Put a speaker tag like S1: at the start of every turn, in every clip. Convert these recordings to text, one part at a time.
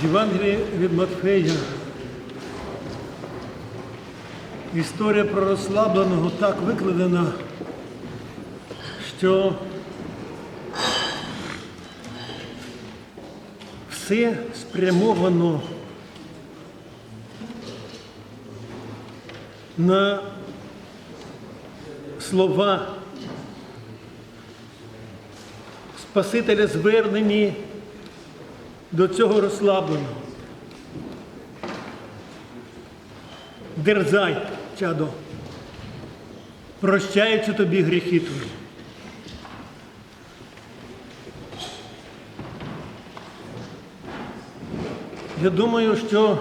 S1: В Євангелії від Матфея. Історія про розслабленого так викладена, що все спрямовано на слова Спасителя звернені до цього розслабленого. Дерзай, чадо, прощаються тобі гріхи твої. Я думаю, що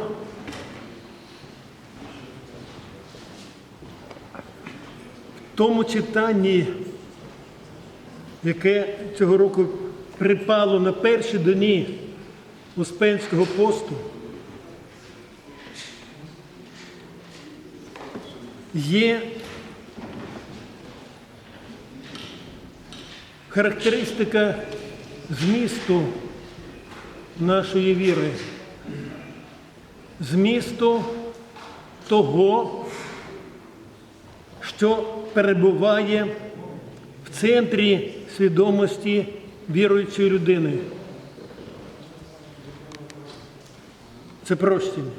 S1: в тому читанні, яке цього року припало на перші дні Успенського посту, є характеристика змісту нашої віри, змісту того, що перебуває в центрі свідомості віруючої людини. Це прощення.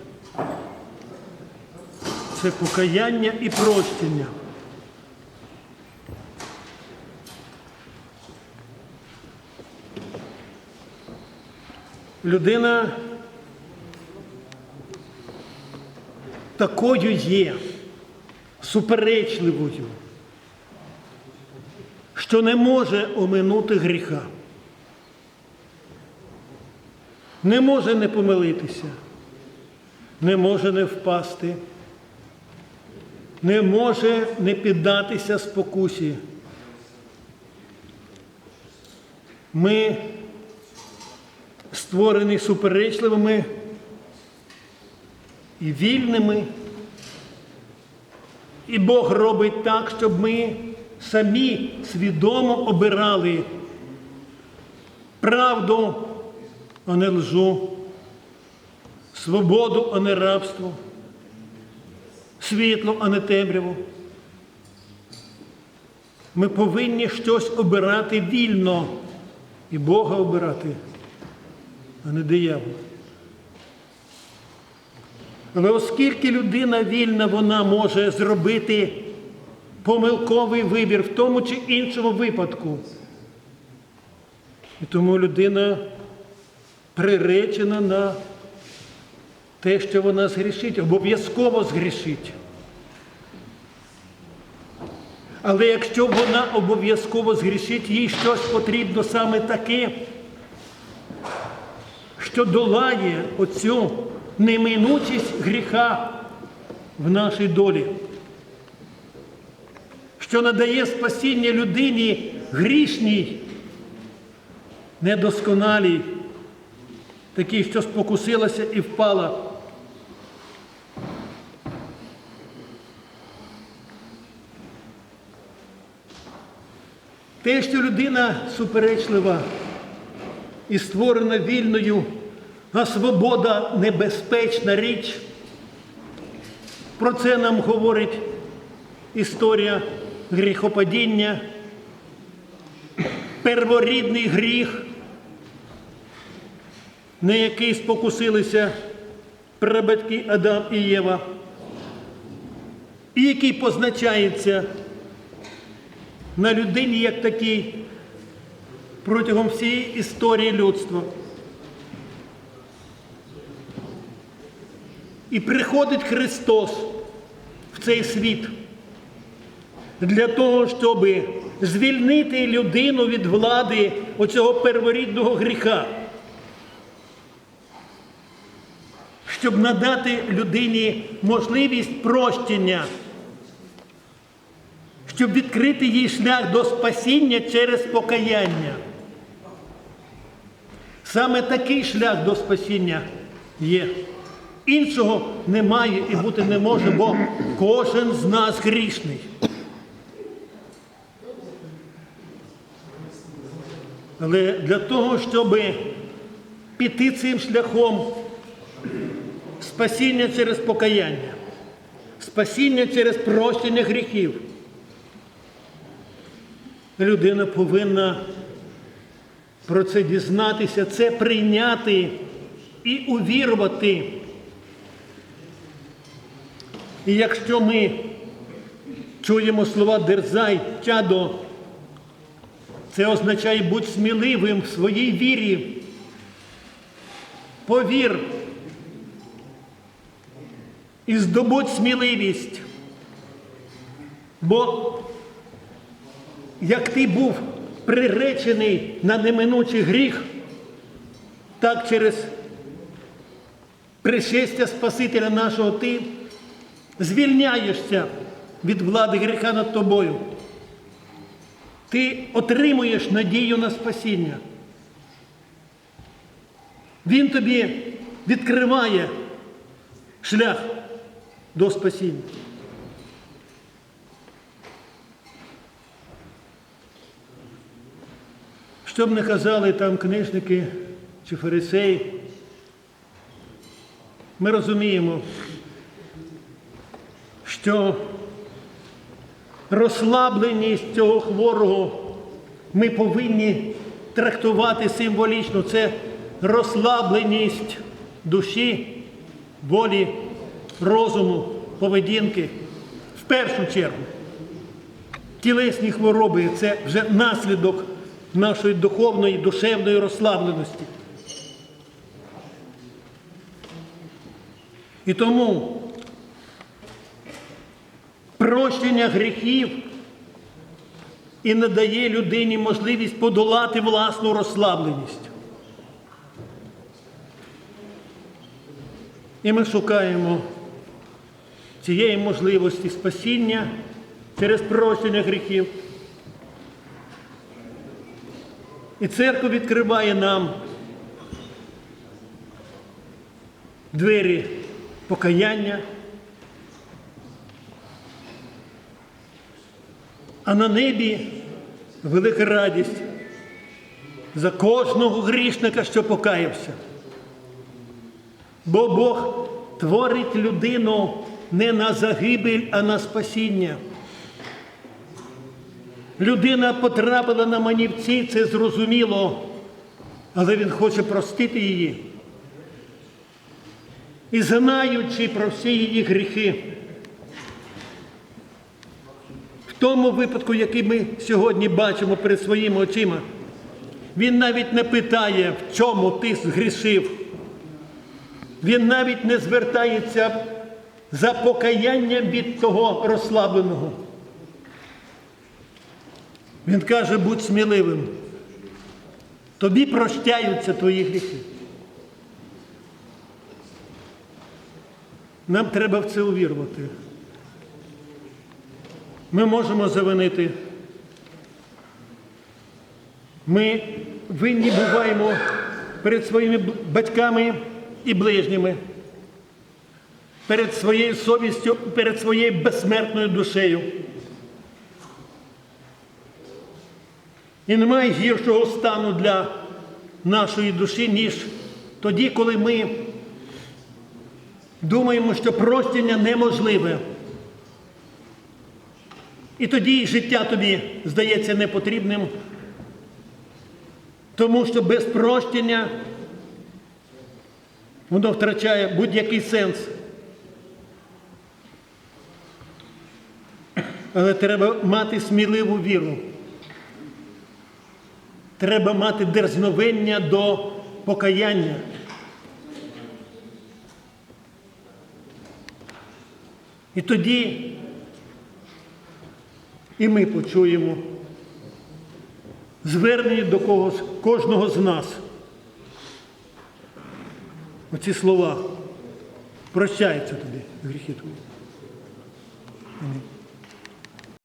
S1: Це покаяння і прощення. Людина такою є, суперечливою, що не може оминути гріха. Не може не помилитися, не може не впасти, не може не піддатися спокусі. Ми створені суперечливими і вільними. І Бог робить так, щоб ми самі свідомо обирали правду, а не лжу, свободу, а не рабство, світло, а не темряву. Ми повинні щось обирати вільно і Бога обирати, а не диявола. Але оскільки людина вільна, вона може зробити помилковий вибір в тому чи іншому випадку. І тому людина приречена на те, що вона згрішить, обов'язково згрішить. Але якщо вона обов'язково згрішить, їй щось потрібно саме таке, що долає оцю неминучість гріха в нашій долі, що надає спасіння людині грішній, недосконалій, такій, що спокусилася і впала. Те, що людина суперечлива і створена вільною, а свобода небезпечна річ. Про це нам говорить історія гріхопадіння, перворідний гріх, на який спокусилися прабатьки Адам і Єва, і який позначається на людині як такий протягом всієї історії людства. І приходить Христос в цей світ для того, щоб звільнити людину від влади оцього перворідного гріха, щоб надати людині можливість прощення, щоб відкрити їй шлях до спасіння через покаяння. Саме такий шлях до спасіння є. Іншого немає і бути не може, бо кожен з нас грішний. Але для того, щоб піти цим шляхом спасіння через покаяння, спасіння через прощення гріхів. Людина повинна про це дізнатися, це прийняти і увірувати. І якщо ми чуємо слова дерзай, чадо, це означає будь сміливим в своїй вірі. Повір і здобудь сміливість. Бо як ти був приречений на неминучий гріх, так через пришестя Спасителя нашого ти звільняєшся від влади гріха над тобою. Ти отримуєш надію на спасіння. Він тобі відкриває шлях до спасіння. Що б не казали там книжники чи фарисеї, ми розуміємо, що розслабленість цього хворого ми повинні трактувати символічно. Це розслабленість душі, волі, розуму, поведінки. В першу чергу. Тілесні хвороби це вже наслідок нашої духовної, душевної розслабленості. І тому прощення гріхів і надає людині можливість подолати власну розслабленість. І ми шукаємо цієї можливості спасіння через прощення гріхів. І церква відкриває нам двері покаяння, а на небі велика радість за кожного грішника, що покаявся. Бо Бог творить людину не на загибель, а на спасіння. Людина потрапила на манівці, це зрозуміло, але він хоче простити її. І знаючи про всі її гріхи, в тому випадку, який ми сьогодні бачимо перед своїми очима, він навіть не питає, в чому ти згрішив. Він навіть не звертається за покаянням від того розслабленого. Він каже, будь сміливим. Тобі прощаються твої гріхи. Нам треба в це увірувати. Ми можемо завинити. Ми винні буваємо перед своїми батьками і ближніми, перед своєю совістю, перед своєю безсмертною душею. І немає гіршого стану для нашої душі, ніж тоді, коли ми думаємо, що прощення неможливе. І тоді життя тобі здається непотрібним, тому що без прощення воно втрачає будь-який сенс. Але треба мати сміливу віру. Треба мати дерзновення до покаяння. І тоді і ми почуємо звернення до когось, кожного з нас. Оці слова. Прощаються тобі, гріхи твої.